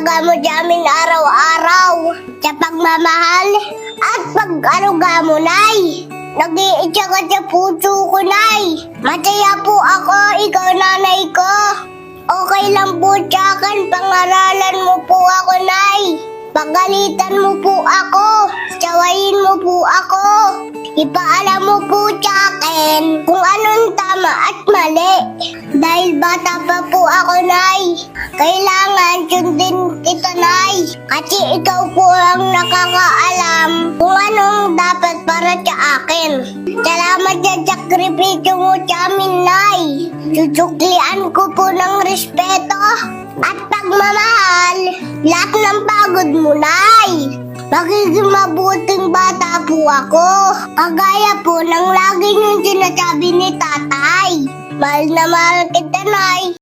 sa pag-aalaga mo sa amin araw-araw, sa pagmamahal, at pag-aruga mo, Nay. Nag-iitsa ka sa puso ko, Nay. Masaya po ako, ikaw nanay ko. Okay lang po sa akin, pangaralan mo po ako, Nay. Pagalitan mo po ako, tsawayin mo po ako. Ipaalam mo po sa akin kung anong tama at mali. Dahil bata pa po ako, Nay. Kailangan sundin. Kasi ikaw po ang nakakaalam kung anong dapat para sa akin. Salamat sa sakripisyo mo sa amin, Nay. Susuklian ko po ng respeto at pagmamahal. Lahat ng pagod mo, Nay. Magiging mabuting bata po ako. Kagaya po ng lagi niyong sinasabi ni tatay. Mahal na mahal kita, Nay.